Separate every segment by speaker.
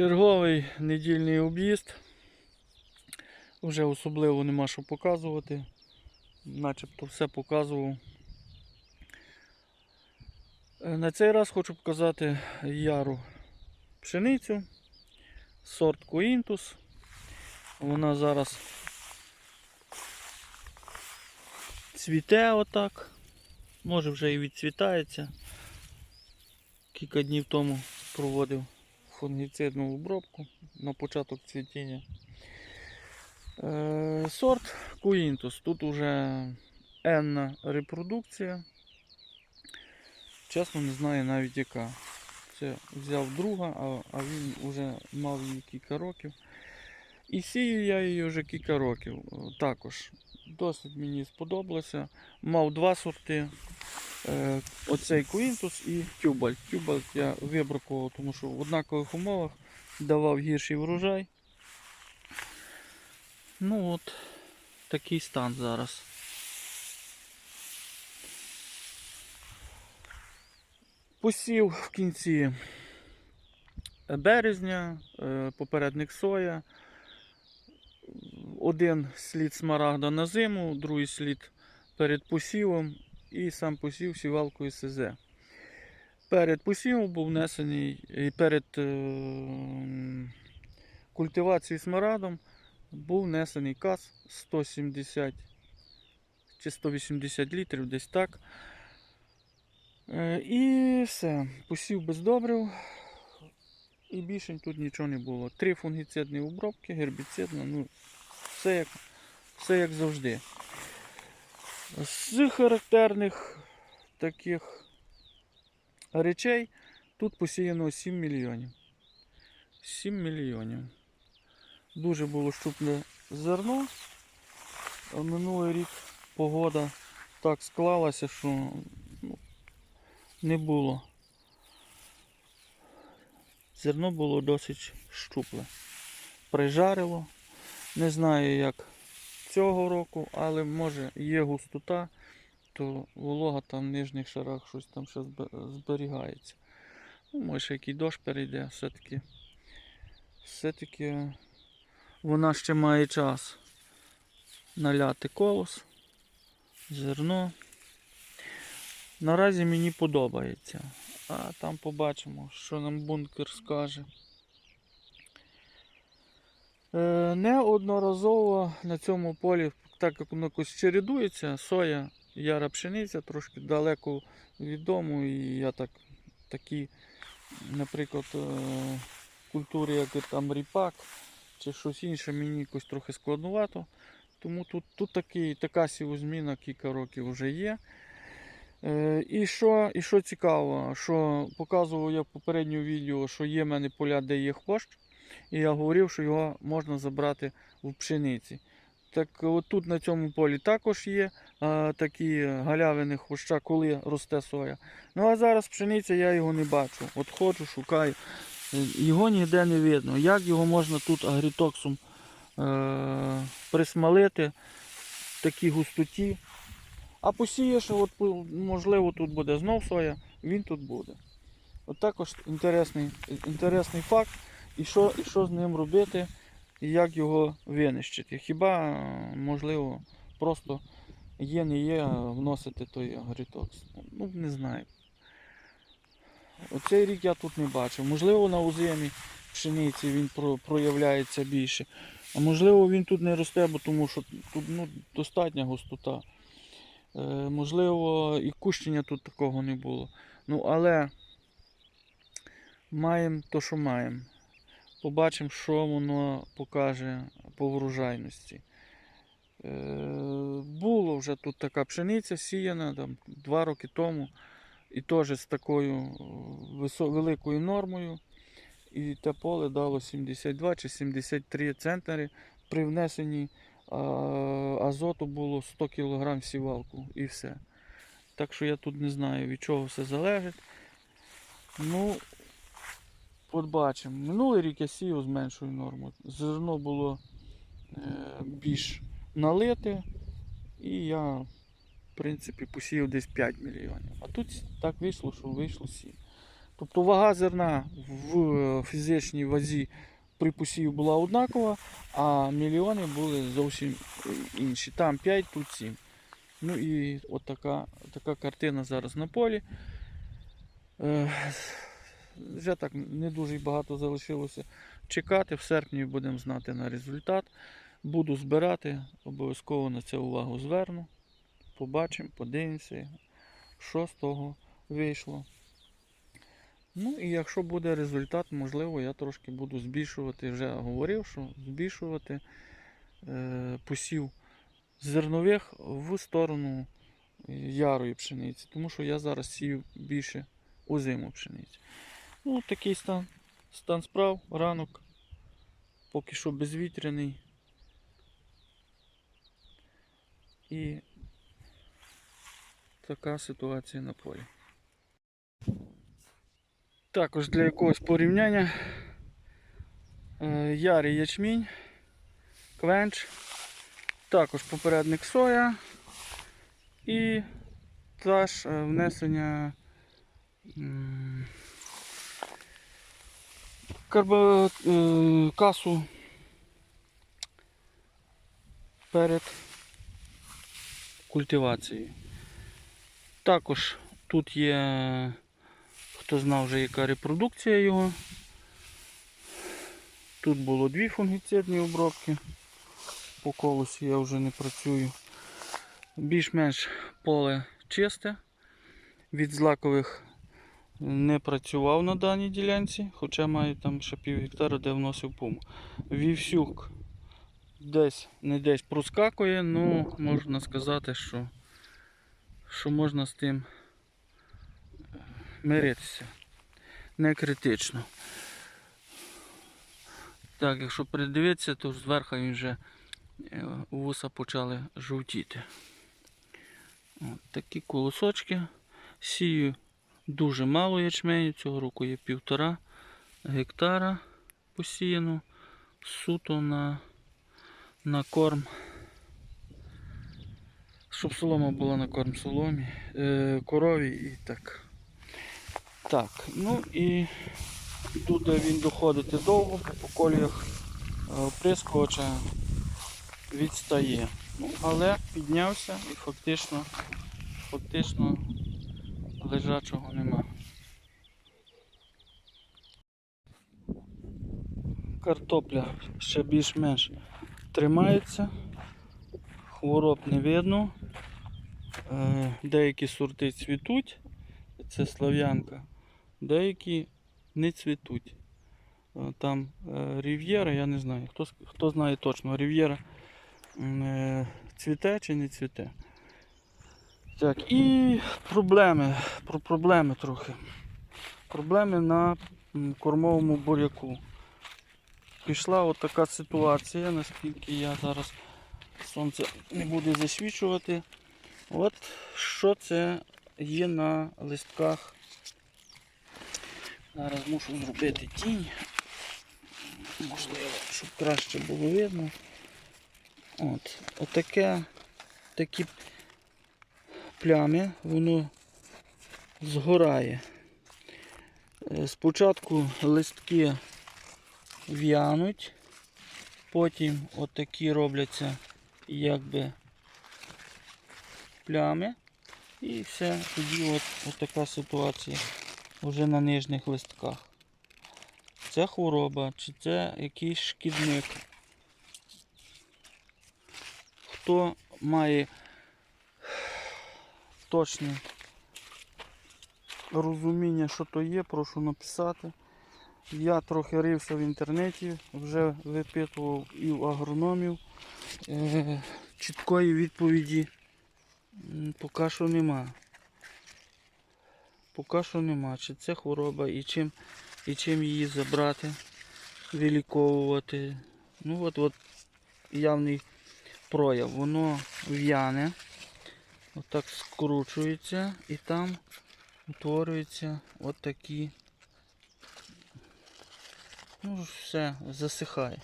Speaker 1: Черговий недільний об'їзд. Вже особливо нема що показувати. Начебто все показував. Е, На цей раз хочу показати яру пшеницю, сорт Коінтус. Вона зараз цвіте отак. Може вже і відцвітається. Кілька днів тому проводив фунгіцидну обробку на початок цвітіння. Е, сорт Куінтус. Тут уже енна репродукція. Чесно, не знаю навіть яка. Це взяв друга, а, а він вже мав її кілька років. І сію я її вже кілька років. Е, Також досить мені сподобалося. Мав два сорти. Е, оцей Куінтус і Тюбальт. Тюбальт я вибракував, тому що в однакових умовах давав гірший врожай. Ну от, такий стан зараз. Посів в кінці березня, е, попередник соя. Один слід смарагда на зиму, другий слід перед посівом і сам посів сівалкою СЗ. Перед посівом був внесений і перед е, культивацією смарадом був внесений каз 170 чи 180 літрів, десь так. Е, І все. Посів без добрив. І більше тут нічого не було. Три фунгіцидні обробки, гербіцидна, ну, все як, все як завжди. З характерних таких речей тут посіяно 7 мільйонів. 7 мільйонів. Дуже було щупне зерно. Минулий рік погода так склалася, що ну, не було. Зерно було досить щупле. Прижарило. Не знаю як цього року, але може є густота, то волога там в нижніх шарах щось там ще зберігається. Ну, може який дощ перейде, все-таки. Все-таки вона ще має час наляти колос, зерно. Наразі мені подобається. А там побачимо, що нам бункер скаже. Е, Неодноразово на цьому полі, так як воно якось чередується, соя, яра пшениця, трошки далеко від дому. І я так такі, наприклад, е, культури, як там ріпак чи щось інше, мені якось трохи складнувато. Тому тут, тут такий, така сівозміна кілька років вже є. Е, І що, і що цікаво, що показував я в попередньому відео, що є в мене поля, де є хвощ, і я говорив, що його можна забрати в пшениці. Так от тут на цьому полі також є а, такі галявини хвоща, коли росте соя. Ну а зараз пшениця я його не бачу. От ходжу, шукаю. Його ніде не видно. Як його можна тут агрітоксом е- присмалити в такій густоті. А посієш, от, можливо, тут буде знов соя, він тут буде. От також інтересний, інтересний факт, і що, і що з ним робити, і як його винищити. Хіба, е, можливо, просто є, не є, вносити той агрітокс. Ну, не знаю. Оцей рік я тут не бачив. Можливо, на озимі пшениці він про- проявляється більше. А можливо, він тут не росте, бо тому що тут ну, достатня густота. Е, можливо, і кущення тут такого не було. Ну, але маємо то, що маємо. Побачимо, що воно покаже по врожайності. Е, було вже тут така пшениця сіяна там, два роки тому. І теж з такою е, великою нормою. І те поле дало 72 чи 73 центнери. При внесенні азоту було 100 кг сівалку і все. Так що я тут не знаю від чого все залежить. Ну, побачимо. Минулий рік я сіяв з меншою нормою. Зерно було е, більш налите, і я, в принципі, посіяв десь 5 мільйонів. А тут так вийшло, що вийшло 7. Тобто вага зерна в е, фізичній вазі при посіві була однакова, а мільйони були зовсім е, інші. Там 5, тут 7. Ну і от така, така картина зараз на полі. Е, Вже так не дуже багато залишилося чекати. В серпні будемо знати на результат. Буду збирати, обов'язково на це увагу зверну. Побачимо, подивимося, що з того вийшло. Ну і якщо буде результат, можливо, я трошки буду збільшувати. Вже говорив, що збільшувати е, посів зернових в сторону ярої пшениці, тому що я зараз сію більше озиму пшениці. Ну, такий стан, стан справ, ранок, поки що безвітряний. І така ситуація на полі. Також для якогось порівняння е, ярий ячмінь, квенч, також попередник соя і теж е, внесення м, карбо, е, касу перед культивацією. Також тут є, хто знав вже яка репродукція його. Тут було дві фунгіцидні обробки. По колосі я вже не працюю. Більш-менш поле чисте. Від злакових не працював на даній ділянці, хоча маю там ще пів гектара, де вносив пуму. Вівсюк десь не десь проскакує, ну можна сказати, що, що можна з тим миритися. Не критично. Так, якщо придивитися, то зверху він вже е, вуса почали жовтіти. От такі колосочки. Сію дуже мало ячменю, цього року є півтора гектара посіяно суто на, на корм. Щоб солома була на корм соломі, е, корові і так. Так, ну і тут він доходити довго, по коліях е, прискоча відстає. Ну, але піднявся і фактично, фактично лежачого нема. Картопля ще більш-менш тримається, хвороб не видно. Е, Деякі сорти цвітуть, це слав'янка, деякі не цвітуть. Е, Там е, Рів'єра, я не знаю, хто, хто знає точно, Рів'єра цвіте чи не цвіте. Так, і проблеми. Про проблеми трохи. Проблеми на кормовому буряку. Пішла от ситуація, наскільки я зараз сонце не буде засвічувати. От що це є на листках. Зараз мушу зробити тінь. Можливо, щоб краще було видно. От, отаке, такі плями, воно згорає. Е, Спочатку листки в'януть, потім отакі робляться якби плями. І все, тоді от, от така ситуація вже на нижніх листках. Це хвороба, чи це якийсь шкідник. Хто має точне розуміння, що то є, прошу написати. Я трохи рився в інтернеті, вже випитував і в агрономів. Е, чіткої відповіді поки що нема. Поки що нема. Чи це хвороба і чим, і чим її забрати, виліковувати. Ну от от явний прояв. Воно в'яне, отак скручується і там утворюються от такі. Ну все, засихає.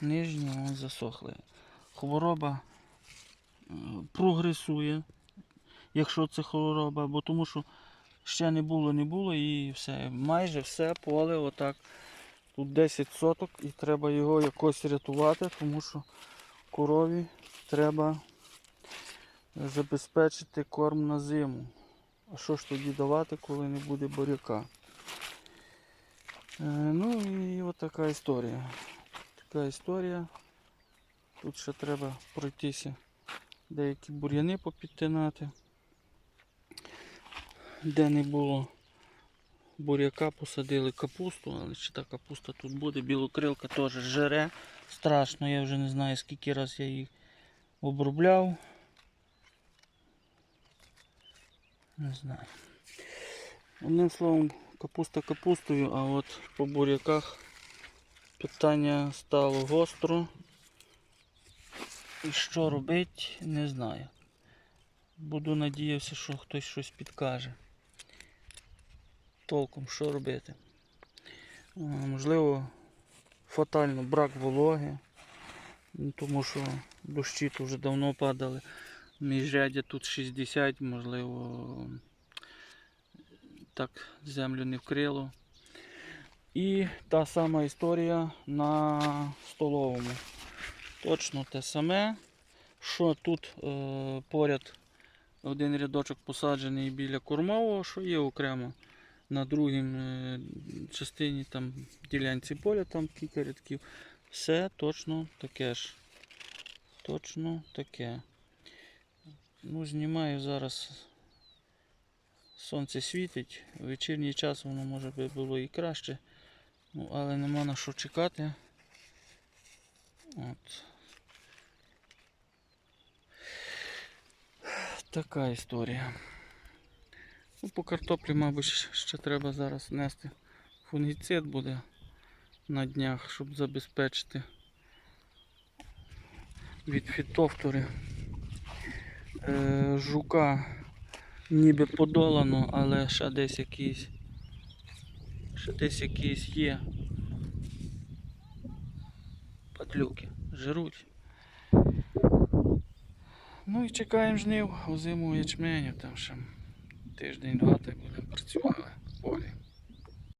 Speaker 1: Нижні вон засохли. Хвороба е, прогресує, якщо це хвороба, бо тому що ще не було, не було і все. Майже все поле отак. Тут 10 соток і треба його якось рятувати, тому що корові треба забезпечити корм на зиму. А що ж тоді давати, коли не буде буряка? Е, ну і от така історія. Така історія. Тут ще треба пройтися деякі бур'яни попідтинати. Де не було буряка, посадили капусту, але чи та капуста тут буде, білокрилка теж жере. Страшно, я вже не знаю скільки раз я її обробляв. Не знаю. Одним словом, капуста капустою, а от по буряках питання стало гостро. І що робити, не знаю. Буду надіявся, що хтось щось підкаже. Толком, що робити. Можливо, фатально брак вологи, ну, тому що дощі тут вже давно падали. Міжрядя тут 60, можливо, так землю не вкрило. І та сама історія на столовому. Точно те саме, що тут е, поряд один рядочок посаджений біля кормового, що є окремо на другій е, частині там ділянці поля, там кілька рядків. Все точно таке ж. Точно таке. Ну, знімаю зараз. Сонце світить, в вечірній час воно може би було і краще. Ну, але нема на що чекати. От. Така історія. Ну, по картоплі, мабуть, ще треба зараз нести фунгіцид буде на днях, щоб забезпечити від фітофтори. Е, жука ніби подолано, але ще десь якийсь ще десь якісь є падлюки, жируть. Ну і чекаємо жнив, озиму ячменю, там ще тиждень-два так будемо працювати в полі.